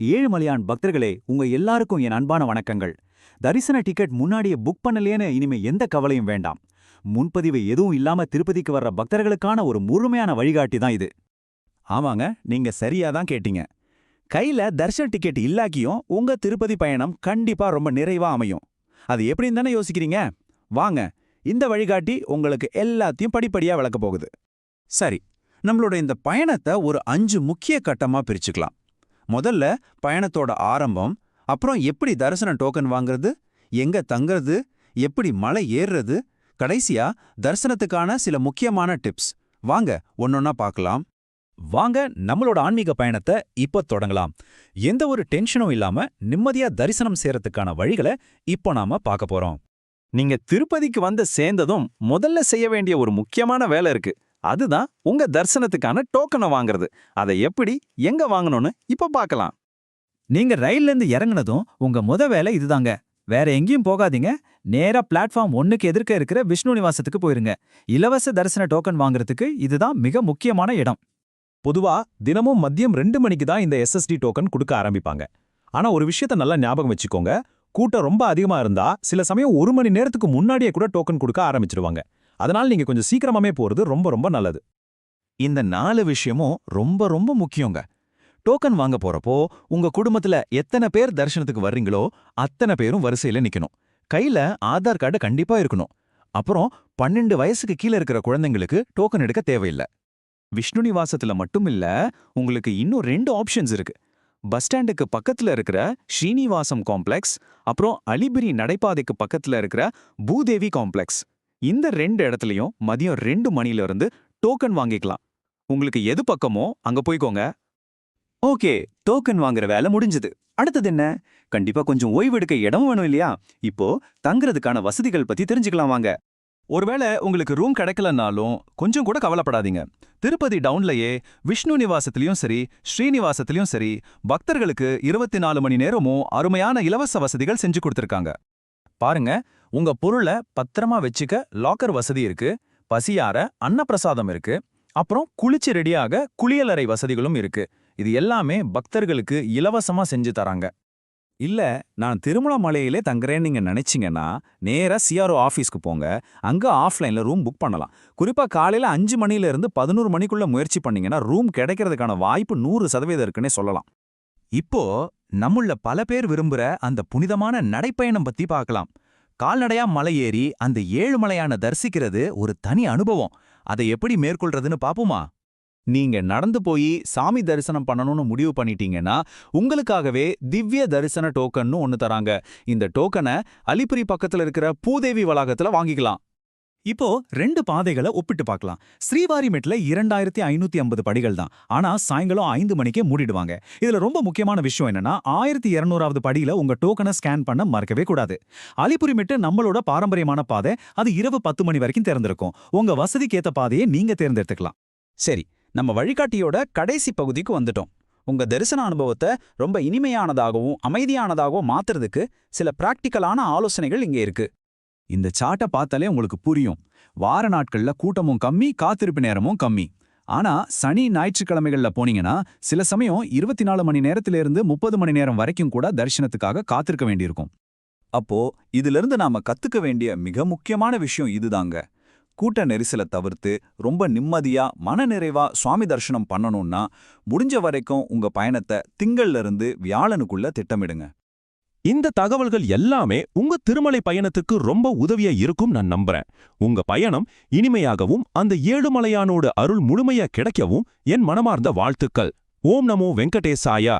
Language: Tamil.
ஏழுமலையான் பக்தர்களே உங்க எல்லாருக்கும் என் அன்பான வணக்கங்கள். தரிசன டிக்கெட் முன்னாடியே புக் பண்ணலேன்னு இனிமே எந்த கவலையும் வேண்டாம். முன்பதிவு எதுவும் இல்லாம திருப்பதிக்கு வர்ற பக்தர்களுக்கான ஒரு முழுமையான வழிகாட்டி தான் இது. ஆமாங்க நீங்க சரியா தான் கேட்டீங்க. கையில தர்ஷன் டிக்கெட் இல்லாக்கியும் உங்க திருப்பதி பயணம் கண்டிப்பா ரொம்ப நிறைவா அமையும். அது எப்படின்னு தானே யோசிக்கிறீங்க? வாங்க இந்த வழிகாட்டி உங்களுக்கு எல்லாத்தையும் படிப்படியா விளக்க போகுது. சரி நம்மளோட இந்த பயணத்தை ஒரு அஞ்சு முக்கிய கட்டமா பிரிச்சுக்கலாம். முதல்ல பயணத்தோட ஆரம்பம் அப்புறம் எப்படி தரிசன டோக்கன் வாங்குறது எங்க தங்கிறது எப்படி மலை ஏறுறது கடைசியா தரிசனத்துக்கான சில முக்கியமான டிப்ஸ் வாங்க ஒன்னொன்னா பார்க்கலாம். வாங்க நம்மளோட ஆன்மீக பயணத்தை இப்போ தொடங்கலாம். எந்த ஒரு டென்ஷனும் இல்லாம நிம்மதியா தரிசனம் செய்யறதுக்கான வழிகளை இப்போ நாம பார்க்க போறோம். நீங்க திருப்பதிக்கு வந்து சேர்ந்ததும் முதல்ல செய்ய வேண்டிய ஒரு முக்கியமான வேலை இருக்கு. அதுதான் உங்க தரிசனத்துக்கான டோக்கனை வாங்குறது. அதை எப்படி எங்க வாங்கணும்னு இப்ப பார்க்கலாம். நீங்க ரயில்ல இருந்து இறங்குனதும் உங்க முத வேலை இதுதாங்க. வேற எங்கேயும் போகாதீங்க. நேரா பிளாட்ஃபார்ம் ஒன்னுக்கு எதிர்க்க இருக்கிற விஷ்ணு நிவாசத்துக்கு போயிருங்க. இலவச தரிசன டோக்கன் வாங்குறதுக்கு இதுதான் மிக முக்கியமான இடம். பொதுவா தினமும் மதியம் ரெண்டு மணிக்கு தான் இந்த எஸ்எஸ்டி டோக்கன் கொடுக்க ஆரம்பிப்பாங்க. ஆனா ஒரு விஷயத்த நல்லா ஞாபகம் வச்சுக்கோங்க. கூட்டம் ரொம்ப அதிகமா இருந்தா சில சமயம் ஒரு மணி நேரத்துக்கு முன்னாடியே கூட டோக்கன் கொடுக்க ஆரம்பிச்சிருவாங்க. அதனால நீங்க கொஞ்சம் சீக்கிரமாமே போறது ரொம்ப ரொம்ப நல்லது. இந்த நாலு விஷயமும் ரொம்ப ரொம்ப முக்கியங்க. டோக்கன் வாங்க போறப்போ உங்க குடும்பத்துல எத்தனை பேர் தரிசனத்துக்கு வர்றீங்களோ அத்தனை பேரும் வரிசையில நிக்கணும். கையில ஆதார் கார்டு கண்டிப்பா இருக்கணும். அப்புறம் பன்னெண்டு வயசுக்கு கீழே இருக்கிற குழந்தைங்களுக்கு டோக்கன் எடுக்க தேவையில்லை. விஷ்ணு நிவாசத்துல மட்டும் இல்ல உங்களுக்கு இன்னும் ரெண்டு ஆப்ஷன்ஸ் இருக்கு. பஸ் ஸ்டாண்டுக்கு பக்கத்துல இருக்கிற ஸ்ரீனிவாசம் காம்ப்ளெக்ஸ் அப்புறம் அலிபிரி நடைபாதைக்கு பக்கத்துல இருக்கிற பூதேவி காம்ப்ளெக்ஸ். இந்த ரெண்டு இடத்துலயும் மதியம் ரெண்டு மணில இருந்து டோக்கன் வாங்கிக்கலாம். உங்களுக்கு எது பக்கமோ அங்க போய்க்கோங்க. ஓகே டோக்கன் வாங்குற வேலை முடிஞ்சது. அடுத்தது என்ன? கண்டிப்பா கொஞ்சம் ஓய்வெடுக்க இடம் வேணும் இல்லையா? இப்போ தங்குறதுக்கான வசதிகள் பத்தி தெரிஞ்சுக்கலாம் வாங்க. ஒருவேளை உங்களுக்கு ரூம் கிடைக்கலனாலும் கொஞ்சம் கூட கவலைப்படாதீங்க. திருப்பதி டவுன்லயே விஷ்ணு நிவாசத்திலையும் சரி ஸ்ரீனிவாசத்திலயும் சரி பக்தர்களுக்கு இருபத்தி நாலு மணி நேரமும் அருமையான இலவச வசதிகள் செஞ்சு கொடுத்திருக்காங்க. பாருங்க உங்க பொருளை பத்திரமா வச்சுக்க லாக்கர் வசதி இருக்கு பசியார அன்னப்பிரசாதம் இருக்கு அப்புறம் குளிச்சு ரெடியாக குளியலறை வசதிகளும் இருக்கு. இது எல்லாமே பக்தர்களுக்கு இலவசமா செஞ்சு தராங்க. இல்ல நான் திருமணமலையிலே தங்குறேன்னு நீங்க நினைச்சீங்கன்னா நேரா சிஆர்ஓ ஆஃபீஸ்க்கு போங்க. அங்க ஆஃப்லைன்ல ரூம் புக் பண்ணலாம். குறிப்பா காலையில அஞ்சு மணில இருந்து பதினோரு மணிக்குள்ள முயற்சி பண்ணீங்கன்னா ரூம் கிடைக்கிறதுக்கான வாய்ப்பு நூறு சதவீதம் இருக்குன்னே சொல்லலாம். இப்போ நம்முள்ள பல பேர் விரும்புற அந்த புனிதமான நடைப்பயணம் பத்தி பார்க்கலாம் கால்நடையா மலை ஏறி அந்த ஏழுமலையான தரிசிக்கிறது ஒரு தனி அனுபவம். அதை எப்படி மேற்கொள்றதுன்னு பாப்போமா? நீங்க நடந்து போய் சாமி தரிசனம் பண்ணணும்னு முடிவு பண்ணிட்டீங்கன்னா உங்களுக்காகவே திவ்ய தரிசன டோக்கன்னு ஒன்னு தராங்க. இந்த டோக்கனை அலிபுரி பக்கத்துல இருக்கிற பூதேவி வளாகத்துல வாங்கிக்கலாம். இப்போ ரெண்டு பாதைகளை ஒப்பிட்டு பார்க்கலாம். ஸ்ரீவாரிமெட்ல இரண்டாயிரத்தி ஐநூத்தி ஐம்பது படிகள் தான். ஆனா சாயங்காலம் ஐந்து மணிக்கே மூடிடுவாங்க. இதுல ரொம்ப முக்கியமான விஷயம் என்னன்னா ஆயிரத்தி இருநூறாவது படியில உங்க டோக்கனை ஸ்கேன் பண்ண மறக்கவே கூடாது. அலிபுரிமெட்டு நம்மளோட பாரம்பரியமான பாதை அது இரவு பத்து மணி வரைக்கும் திறந்திருக்கும். உங்க வசதிக்கேத்த பாதையை நீங்க தேர்ந்தெடுத்துக்கலாம். சரி நம்ம வழிகாட்டியோட கடைசி பகுதிக்கு வந்துட்டோம். உங்க தரிசன அனுபவத்தை ரொம்ப இனிமையானதாகவும் அமைதியானதாகவும் மாத்துறதுக்கு சில பிராக்டிக்கலான ஆலோசனைகள் இங்கே இருக்கு. இந்த சாட்டை பார்த்தாலே உங்களுக்கு புரியும். வார நாட்கள்ல கூட்டமும் கம்மி காத்திருப்பு நேரமும் கம்மி. ஆனா சனி ஞாயிற்றுக்கிழமைகள்ல போனீங்கன்னா சில சமயம் இருபத்தி நாலு மணி நேரத்திலிருந்து முப்பது மணி நேரம் வரைக்கும் கூட தரிசனத்துக்காக காத்திருக்க வேண்டியிருக்கும். அப்போ இதிலிருந்து நாம கத்துக்க வேண்டிய மிக முக்கியமான விஷயம் இதுதாங்க. கூட்ட நெரிசலை தவிர்த்து ரொம்ப நிம்மதியா மனநிறைவா சுவாமி தர்சனம் பண்ணணும்னா முடிஞ்ச வரைக்கும் உங்க பயணத்தை திங்கள்ல இருந்து வியாழனுக்குள்ள திட்டமிடுங்க. இந்த தகவல்கள் எல்லாமே உங்க திருமலை பயணத்துக்கு ரொம்ப உதவியா இருக்கும் நான் நம்புறேன். உங்க பயணம் இனிமையாகவும் அந்த ஏழுமலையானோட அருள் முழுமையா கிடைக்கவும் என் மனமார்ந்த வாழ்த்துக்கள். ஓம் நமோ வெங்கடேசாயா.